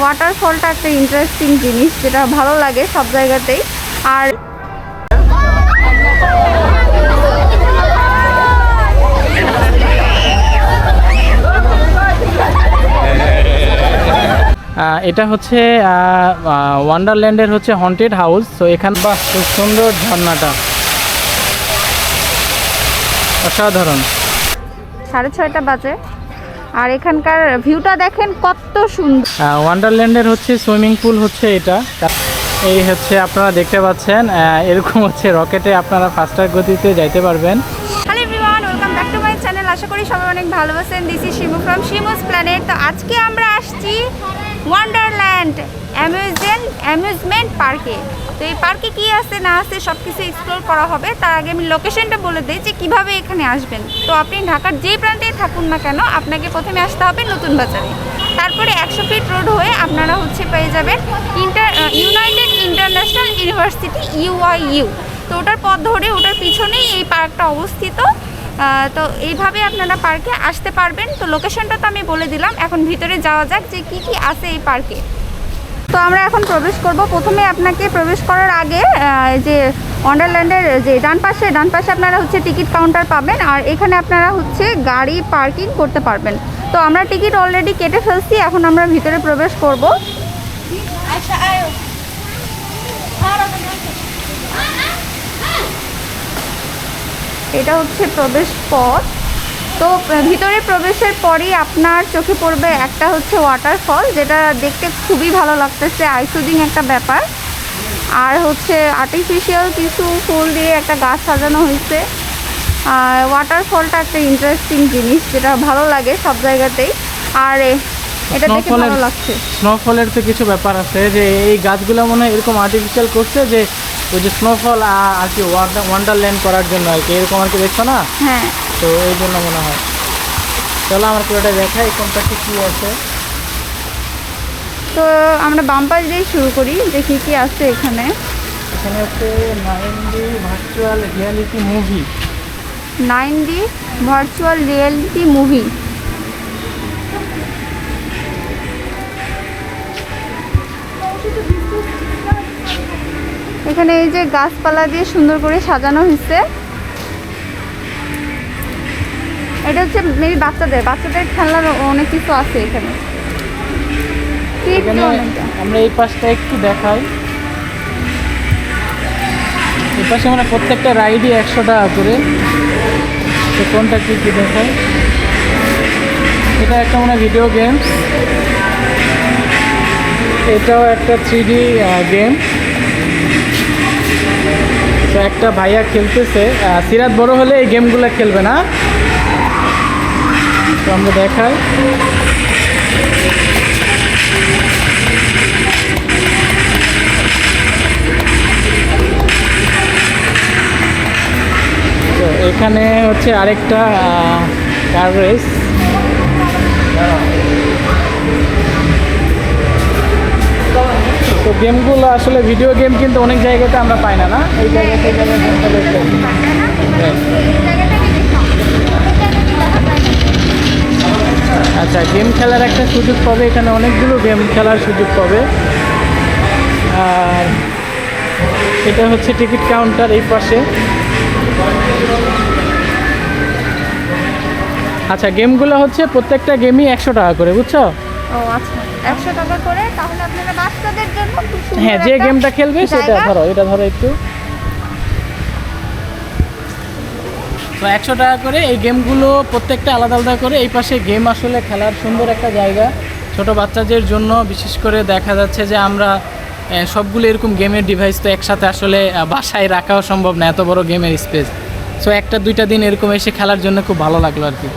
ওয়াটারফলটা একটা ইন্টারেস্টিং জিনিস যেটা ভালো লাগে সব জায়গাতেই। আর এটা হচ্ছে ওয়ান্ডারল্যান্ডের হচ্ছে হন্টেড হাউস তো এখানে বা খুব সুন্দর ঝর্ণাটা। অসাধারণ। সাড়ে ছয়টা বাজে। আর এখানকার ভিউটা দেখেন কত সুন্দর। ওয়ান্ডারল্যান্ডের হচ্ছে সুইমিং পুল হচ্ছে এটা। এই হচ্ছে আপনারা দেখতে পাচ্ছেন এরকম হচ্ছে রকেটে আপনারা ফাস্টার গতিতে যাইতে পারবেন। আশা করি সবাই অনেক ভালো আছেন। This is Shimu from Shimu's planet তো আজকে আমরা আসছি ওয়ান্ডারল্যান্ড অ্যামিউজেন্ট অ্যামিউজমেন্ট পার্কে তো এই পার্কে কি আছে না আছে সব কিছু এক্সপ্লোর করা হবে। তার আগে আমি লোকেশনটা বলে দিই যে কীভাবে এখানে আসবেন। তো আপনি ঢাকার যেই প্রান্তেই থাকুন না কেন, আপনাকে প্রথমে আসতে হবে নতুন বাজারে। তারপরে একশো ফিট রোড হয়ে আপনারা হচ্ছে পেয়ে যাবেন inter United International University UIU তো ওটার পথ ধরে, ওটার পিছনেই এই পার্কটা অবস্থিত। তো এইভাবে আপনারা পার্কে আসতে পারবেন। তো লোকেশনটা তো আমি বলে দিলাম, এখন ভিতরে যাওয়া যাক যে কি কি আছে এই পার্কে। তো আমরা এখন প্রবেশ করব। প্রথমে আপনাকে প্রবেশ করার আগে যে ওয়ান্ডারল্যান্ডের যে ডান পাশে ডান পাশে আপনারা হচ্ছে টিকিট কাউন্টার পাবেন আর এখানে আপনারা হচ্ছে গাড়ি পার্কিং করতে পারবেন। তো আমরা টিকিট অলরেডি কেটে ফেলছি এখন আমরা ভিতরে প্রবেশ করব। এটা হচ্ছে প্রবেশ পথ। তো ভিতরে প্রবেশের পরই আপনার চোখে পড়বে একটা হচ্ছে ওয়াটারফল যেটা দেখতে খুবই ভালো লাগতেছে আইসুদিং একটা ব্যাপার। আর হচ্ছে আর্টিফিশিয়াল কিছু ফুল দিয়ে একটা গাছ সাজানো হয়েছে। আর ওয়াটারফলটা একটা ইন্টারেস্টিং জিনিস যেটা ভালো লাগে সব জায়গাতেই। আর এটা দেখে ভালো লাগছে। স্নোফলের তো কিছু ব্যাপার আছে যে এই গাছগুলো মনে হয় এরকম আর্টিফিশিয়াল করছে যে ওই যে স্নোফল আর কি ওয়ান্ডারল্যান্ড করার জন্য আর কি এরকম আর কি দেখছ না? হ্যাঁ। তো এই জন্য মনে হয়। চলো আমার পুরোটা দেখাই কোন পাশে কী আছে। তো আমরা বাম পাশ দিয়ে শুরু করি যে কী কী আছে এখানে। এখানে হচ্ছে nine D virtual reality movie. Nine D virtual reality movie. এখানে এই যে গাছপালা দিয়ে সুন্দর করে সাজানো হয়েছে। এটা হচ্ছে মেবি বাচ্চাদের। বাচ্চাদের খেলার অনেক কিছু আছে এখানে। এখানে আমরা এই পাশটা একটু দেখাই। এই পাশে আমরা প্রত্যেকটা রাইডই একশো টাকা করে। তো কোনটা কী কী দেখাই? এটা একটা মানে ভিডিও গেম এটাও একটা থ্রি ডি গেম তো একটা ভাইয়া খেলতেছে। সিরাত বড় হলে এই গেমগুলো খেলবে না। তো আমরা দেখাই। এখানে হচ্ছে আরেকটা কার রেস তো গেমগুলো আসলে ভিডিও গেম কিন্তু অনেক জায়গাতে আমরা পাই না না? এই জায়গাতে আচ্ছা গেম খেলার একটা সুযোগ পাবে, এখানে অনেকগুলো গেম খেলার সুযোগ পাবে। আর এটা হচ্ছে টিকিট কাউন্টার এই পাশে। আচ্ছা গেমগুলো হচ্ছে প্রত্যেকটা গেমই একশো টাকা করে বুঝছ? ও আচ্ছা। একশো টাকা করে তাহলে আপনারা বাচ্চাদের জন্য খুব সুন্দর হ্যাঁ যে একটা গেমটা খেলবে সেটা জায়গা। ধরো এটা ধরো একটু। তো একশো টাকা করে এই গেমগুলো প্রত্যেকটা আলাদা আলাদা করে এই পাশে গেম আসলে খেলার সুন্দর একটা জায়গা। ছোট বাচ্চাদের জন্য বিশেষ করে দেখা যাচ্ছে যে আমরা সবগুলো এরকম গেমের ডিভাইস তো একসাথে আসলে বাসায় রাখাও সম্ভব না এত বড় গেমের স্পেস সো একটা দুইটা দিন এরকম এসে খেলার জন্য খুব ভালো লাগল আর কি।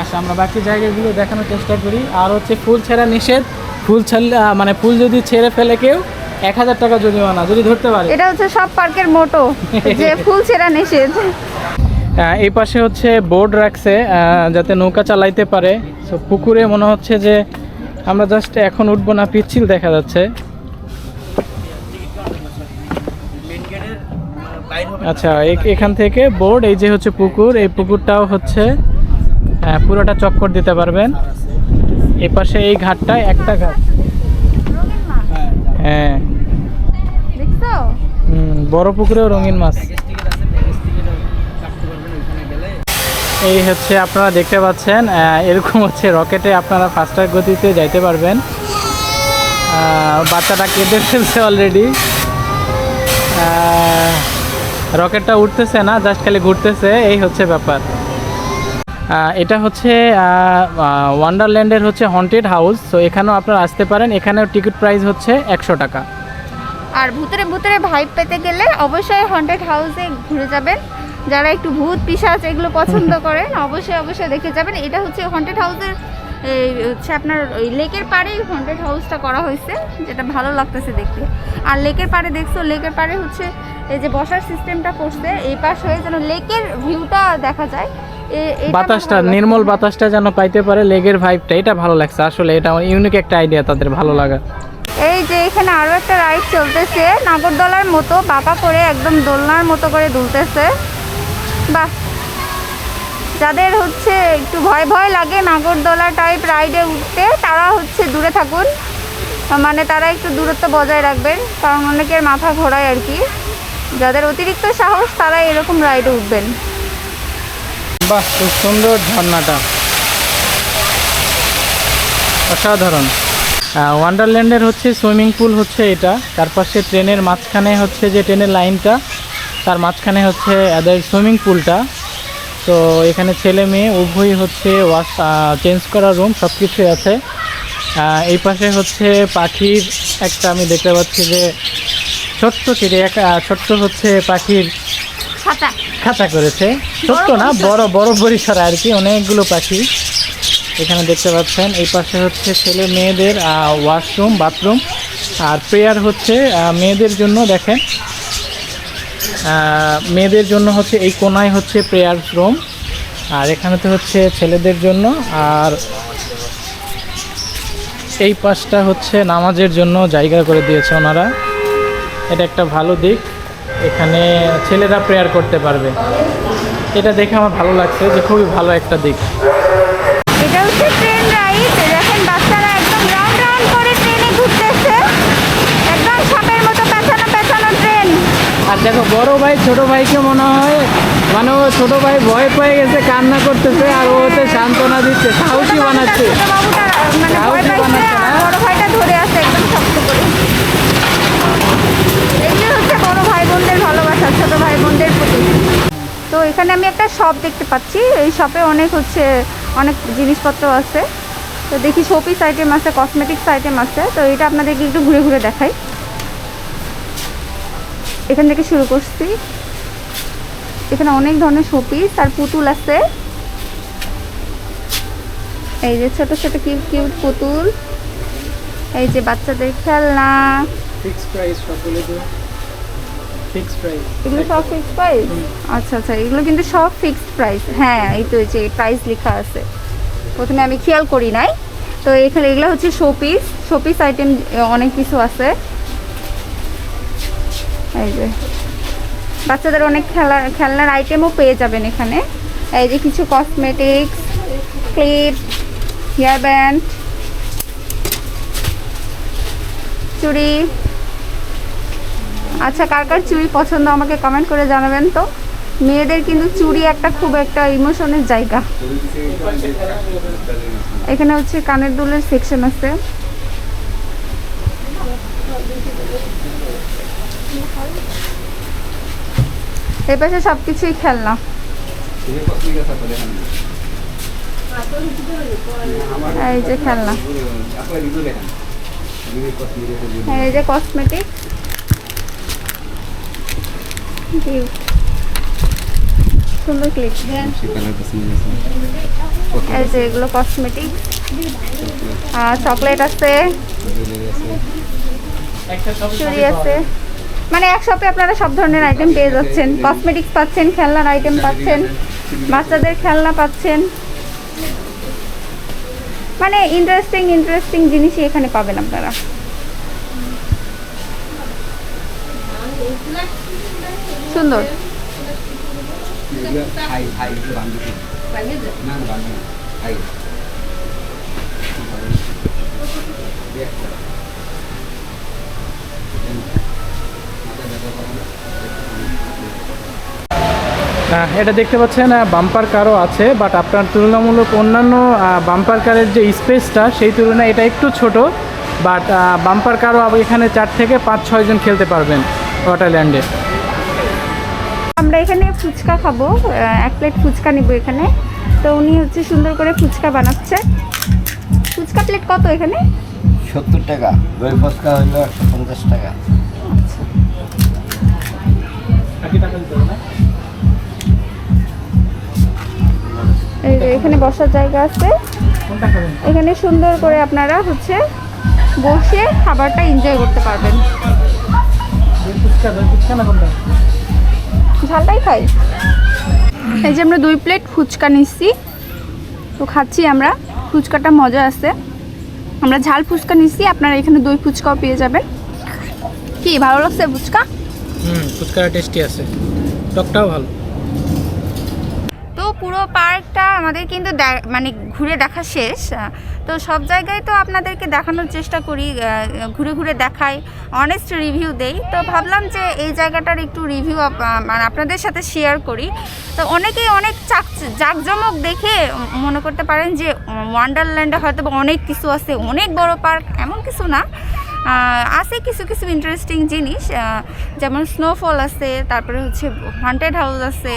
আচ্ছা আমরা বাকি জায়গাগুলো দেখানোর চেষ্টা করি। আর হচ্ছে ফুল ছেঁড়া নিষেধ। ফুল ছাড়লে মানে ফুল যদি ছেড়ে ফেলে কেউ এক হাজার টাকা জরিমানা যদি ধরতে পারে। এটা হচ্ছে সব পার্কের মোটো যে ফুল ছেঁড়া নিষেধ। আহ, এই পাশে হচ্ছে বোর্ড রাখছে যাতে নৌকা চালাইতে পারে। সো পুকুরে মনে হচ্ছে যে আমরা জাস্ট এখন উঠবো না পিচ্ছিল দেখা যাচ্ছে। আচ্ছা এখান থেকে বোর্ড এই যে হচ্ছে পুকুর এই পুকুরটাও হচ্ছে পুরোটা চক্কর দিতে পারবেন। এই পাশে এই ঘাটটায় একটা ঘাট। হ্যাঁ। বড় পুকুরেও রঙিন মাছ। এই হচ্ছে আপনারা দেখতে পাচ্ছেন এরকম হচ্ছে রকেটে আপনারা ফাস্টার গতিতে যাইতে পারবেন। বাচ্চাটা কেঁদে ফেলছে অলরেডি রকেটটা উঠতেছে না জাস্ট খালি ঘুরতেছে এই হচ্ছে ব্যাপার। এটা হচ্ছে ওয়ান্ডারল্যান্ডের হচ্ছে হন্টেড হাউস তো এখানেও আপনারা আসতে পারেন। এখানেও টিকিট প্রাইস হচ্ছে একশো টাকা। আর ভূতেরে ভূতেরে ভাইব পেতে গেলে অবশ্যই হন্টেড হাউসে ঘুরে যাবেন। যারা একটু ভূত পিশাচ এগুলো পছন্দ করেন অবশ্যই অবশ্যই দেখে যাবেন। এটা হচ্ছে হন্টেড হাউসের এই হচ্ছে আপনার ওই লেকের পাড়েই হন্টেড হাউসটা করা হয়েছে যেটা ভালো লাগতেছে দেখতে। আর লেকের পাড়ে দেখছ লেকের পাড়ে হচ্ছে এই যে বসার সিস্টেমটা করছে এই পাশ হয়ে যেন লেকের ভিউটা দেখা যায়। বাতাসটা নির্মল বাতাসটা যেন পাইতে পারে লেগের ভাইবটা এটা ভালো লাগছে। আসলে এটা ইউনিক একটা আইডিয়া তাদের ভালো লাগা। এই যে এখানে আরও একটা রাইড চলতেছে নাগরদোলার মতো বাঁকা করে একদম দোলনার মতো করে দুলতেছে। বাহ! যাদের হচ্ছে একটু ভয় ভয় লাগে নাগরদোলা টাইপ রাইডে উঠতে তারা হচ্ছে দূরে থাকুন। মানে তারা একটু দূরত্ব বজায় রাখবেন কারণ অনেকের মাথা ঘোরায় আর কি। যাদের অতিরিক্ত সাহস তারা এরকম রাইডে উঠবেন। বাহ, খুব সুন্দর ঝর্ণাটা। অসাধারণ। ওয়ান্ডারল্যান্ডের হচ্ছে সুইমিং পুল হচ্ছে এটা। তার পাশে ট্রেনের মাঝখানে হচ্ছে যে ট্রেনের লাইনটা, তার মাঝখানে হচ্ছে এদের সুইমিং পুলটা তো এখানে ছেলে মেয়ে উভয়ই হচ্ছে ওয়াশ চেঞ্জ করার রুম সব কিছুই আছে। এই পাশে হচ্ছে পাখির একটা আমি দেখতে পাচ্ছি যে ছোট্ট চিড়িয়াখা ছোট্ট হচ্ছে পাখির খাঁচা করেছে। ছোট্ট না বড় বড় পরিসরে আর কি অনেকগুলো পাখি। এখানে দেখতে পাচ্ছেন এই পাশে হচ্ছে ছেলে মেয়েদের ওয়াশরুম বাথরুম আর প্রেয়ার হচ্ছে মেয়েদের জন্য দেখেন। মেয়েদের জন্য হচ্ছে এই কোনায় হচ্ছে প্রেয়ার রুম আর এখানে তো হচ্ছে ছেলেদের জন্য। আর এই পাশটা হচ্ছে নামাজের জন্য জায়গা করে দিয়েছে ওনারা। এটা একটা ভালো দিক। এখানে ছেলেরা প্রেয়ার করতে পারবে। এটা দেখে আমার ভালো লাগছে যে খুবই ভালো একটা দিক। এটা হচ্ছে ট্রেন রাইড দেখেন বাচ্চারা একদম রাউন্ড রাউন্ড করে ট্রেনে ঘুরতেছে একদম সাপের মতো পেছানো পেছানো ট্রেন আর দেখো বড় ভাই ছোট ভাইকে মনে হয় মানে ও ছোট ভাই ভয় পেয়ে গেছে কান্না করতেছে আর ও হচ্ছে সান্ত্বনা দিচ্ছে সাহসী বানাচ্ছে। মানে ভয় সাহসী পাইছে বানাচ্ছে আর বড় ভাইটা ধরে আছে একদম শক্ত করে এগুলো হচ্ছে বড় ভাই বোনদের ভালোবাসা ছোট ভাই বোনদের প্রতি। তো এখানে আমি একটা শপ দেখতে পাচ্ছি। এই শপে অনেক হচ্ছে, অনেক জিনিসপত্র আছে। তো দেখি শোপিস আইটেম আছে কসমেটিক্স আইটেম আছে। তো এটা আপনাদেরকে একটু ঘুরে ঘুরে দেখাই। এখান থেকে শুরু করছি। এখানে অনেক ধরনের শোপিস আর পুতুল আছে। এই যে ছোট ছোট কিউট কিউট পুতুল। এই যে বাচ্চাদের খেলনা। ফিক্স প্রাইস প্রাইস এগুলো সব ফিক্সড প্রাইস আচ্ছা আচ্ছা এগুলো কিন্তু সব ফিক্সড প্রাইস হ্যাঁ এই তো এই যে প্রাইস লেখা আছে। প্রথমে আমি খেয়াল করি নাই। তো এখানে এগুলো হচ্ছে শোপিস শোপিস আইটেম অনেক কিছু আছে। এই যে। বাচ্চাদের অনেক খেলার খেলনার আইটেমও পেয়ে যাবেন এখানে। এই যে কিছু কসমেটিক্স ক্লিপ হেয়ার ব্যান্ড চুড়ি। আচ্ছা কার কার চুড়ি পছন্দ আমাকে কমেন্ট করে জানাবেন তো। মেয়েদের কিন্তু চুড়ি একটা খুব একটা ইমোশনের জায়গা। এখানে হচ্ছে কানের দুলের সেকশন আছে। এই পাশে সব কিছুই খেলনা। এই যে খেলনা। এই যে কসমেটিক সুন্দর ক্লিপ এই যে এগুলো কসমেটিক আর চকলেট আছে। চুড়ি আছে। মানে এক শপে আপনারা সব ধরনের আইটেম পেয়ে যাচ্ছেন। কসমেটিক্স পাচ্ছেন, খেলনার আইটেম পাচ্ছেন, বাচ্চাদের খেলনা পাচ্ছেন। মানে ইন্টারেস্টিং ইন্টারেস্টিং জিনিসই এখানে পাবেন আপনারা। সুন্দর। এটা দেখতে পাচ্ছেন বাম্পার কারও আছে বাট আপনার তুলনামূলক অন্যান্য বাম্পার কারের যে স্পেসটা সেই তুলনায় এটা একটু ছোট বাট বাম্পার কারও এখানে চার থেকে পাঁচ ছয়জন খেলতে পারবেন ওয়াটারল্যান্ডে আমরা এখানে ফুচকা খাব এক প্লেট ফুচকা নিব এখানে। তো উনি হচ্ছে সুন্দর করে ফুচকা বানাচ্ছে। ফুচকা প্লেট কত এখানে? সত্তর টাকা। দই ফসকা হইল একশো পঞ্চাশ টাকা। এখানে বসার জায়গা আছে। এখানে সুন্দর করে আপনারা হচ্ছে বসে খাবারটা এনজয় করতে পারবেন। ফুচকা ফুচকা না কোনটা? ঝালটাই খাই। এই যে আমরা দুই প্লেট ফুচকা নিচ্ছি। তো খাচ্ছি আমরা। ফুচকাটা মজা আছে। আমরা ঝাল ফুচকা নিচ্ছি। আপনারা এখানে দই ফুচকাও পেয়ে যাবেন। কি ভালো লাগছে ফুচকা? হুম ফুচকাটা টেস্টি আছে। টকটাও ভালো। তো পুরো পার্কটা আমাদের কিন্তু মানে ঘুরে দেখা শেষ। তো সব জায়গায় তো আপনাদেরকে দেখানোর চেষ্টা করি ঘুরে ঘুরে দেখাই অনেস্ট রিভিউ দেই। তো ভাবলাম যে এই জায়গাটার একটু রিভিউ মানে আপনাদের সাথে শেয়ার করি। তো অনেকেই অনেক চাক, জাকজমক দেখে মনে করতে পারেন যে ওয়ান্ডারল্যান্ডে হয়তো অনেক কিছু আছে, অনেক বড় পার্ক এমন কিছু না। আছে কিছু কিছু ইন্টারেস্টিং জিনিস যেমন স্নোফল আছে, তারপরে হচ্ছে হান্টেড হাউস আছে,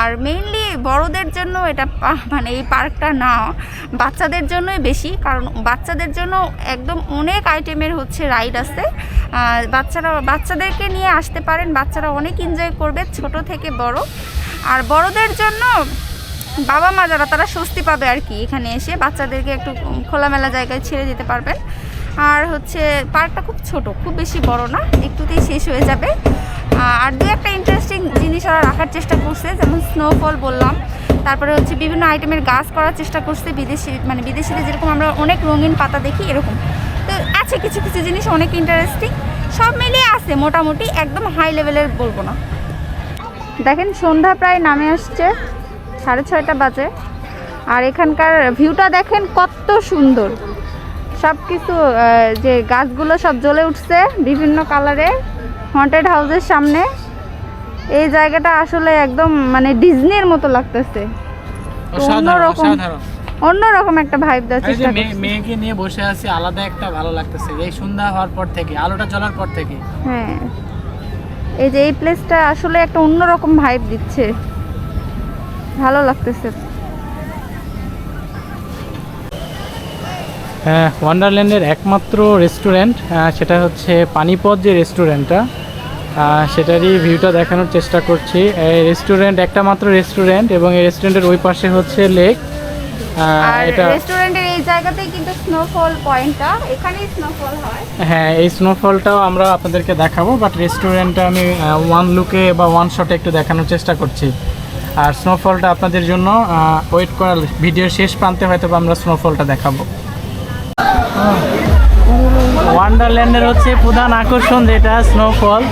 আর মেইনলি বড়দের জন্য এটা মানে এই পার্কটা না, বাচ্চাদের জন্যই বেশি, কারণ বাচ্চাদের জন্য একদম অনেক আইটেমের হচ্ছে রাইড আছে। বাচ্চারা, বাচ্চাদেরকে নিয়ে আসতে পারেন, বাচ্চারা অনেক এনজয় করবে, ছোট থেকে বড়। আর বড়দের জন্য বাবা মা যারা, তারা স্বস্তি পাবে আর কি, এখানে এসে বাচ্চাদেরকে একটু খোলামেলা জায়গায় ছেড়ে দিতে পারবেন। আর হচ্ছে পার্কটা খুব ছোট, খুব বেশি বড় না, একটুতেই শেষ হয়ে যাবে। আর দু একটা ইন্টারেস্টিং জিনিস ওরা রাখার চেষ্টা করছে, যেমন স্নোফল বললাম। তারপরে হচ্ছে বিভিন্ন আইটেমের গাছ করার চেষ্টা করছে, বিদেশি মানে বিদেশিদের যেরকম আমরা অনেক রঙিন পাতা দেখি, এরকম। তো আছে কিছু কিছু জিনিস অনেক ইন্টারেস্টিং সব মিলিয়ে আছে মোটামুটি, একদম হাই লেভেলের বলব না। দেখেন সন্ধ্যা প্রায় নামে আসছে, সাড়ে ছয়টা বাজে। আর এখানকার ভিউটা দেখেন কত সুন্দর। সব কিছু যে গাছগুলো সব জ্বলে উঠছে বিভিন্ন কালারে হন্টেড হাউসের সামনে। এই জায়গাটা আসলে একদম মানে ডিজনির মতো লাগতেছে। অন্যরকম অন্যরকম একটা ভাইব দেওয়ার চেষ্টা মেয়ে- মেয়েকে নিয়ে বসে আছি আলাদা একটা ভালো লাগতেছে। এই সন্ধ্যা হওয়ার পর থেকে আলোটা জ্বলার পর থেকে। হ্যাঁ। এই যে এই প্লেসটা আসলে একটা অন্যরকম ভাইব দিচ্ছে। ভালো লাগতেছে। ওয়ান্ডারল্যান্ডের একমাত্র রেস্টুরেন্ট সেটা হচ্ছে পানিপথ যে রেস্টুরেন্টটা সেটারই ভিউটা দেখানোর চেষ্টা করছি। এই রেস্টুরেন্ট একটা মাত্র রেস্টুরেন্ট এবং এই রেস্টুরেন্টের ওই পাশে হচ্ছে লেক এটা রেস্টুরেন্টের এই জায়গাতেই কিন্তু স্নোফল পয়েন্টটা এখানেই স্নোফল হয়। হ্যাঁ এই স্নোফলটাও আমরা আপনাদেরকে দেখাবো বাট রেস্টুরেন্টটা আমি ওয়ান লুকে বা ওয়ান শটে একটু দেখানোর চেষ্টা করছি। আর স্নোফলটা আপনাদের জন্য ওয়েট করার ভিডিওর শেষ প্রান্তে হয়তো বা আমরা স্নোফলটা দেখাবো। ওয়ান্ডারল্যান্ডের হচ্ছে প্রধান আকর্ষণ যেটা স্নোফল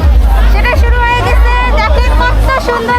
সেটা শুরু হয়ে গেছে। দেখেন কত সুন্দর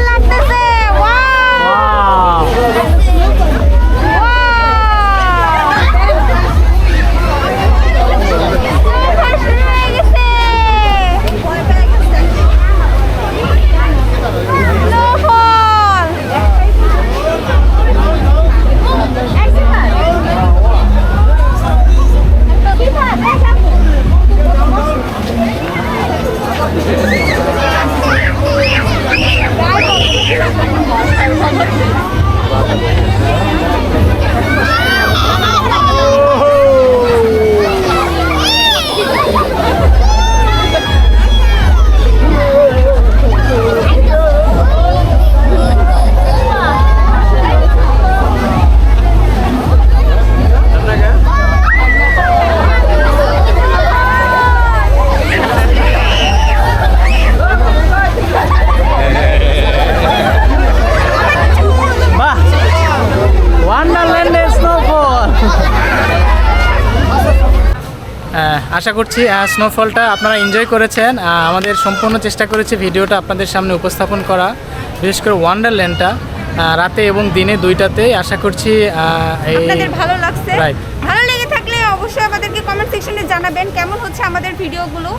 আশা করছি স্নোফলটা আপনারা এনজয় করেছেন। আমাদের সম্পূর্ণ চেষ্টা করেছি ভিডিওটা আপনাদের সামনে উপস্থাপন করা বিশেষ করে ওয়ান্ডারল্যান্ডটা রাতে এবং দিনে দুইটাতে। আশা করছি আপনাদের ভালো লাগছে। ভালো লেগে থাকলে অবশ্যই আমাদেরকে কমেন্ট জানাবেন কেমন হচ্ছে আমাদের ভিডিওগুলো।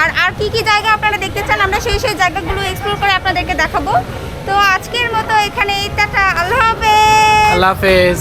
আর আর কি কি জায়গা আপনারা দেখতে চান আমরা সেই সেই জায়গাগুলো এক্সপ্লোর করে আপনাদেরকে দেখাবো। তো আজকের মতো এখানে টাটা আল্লাহ হাফেজ। আল্লাহ হাফেজ।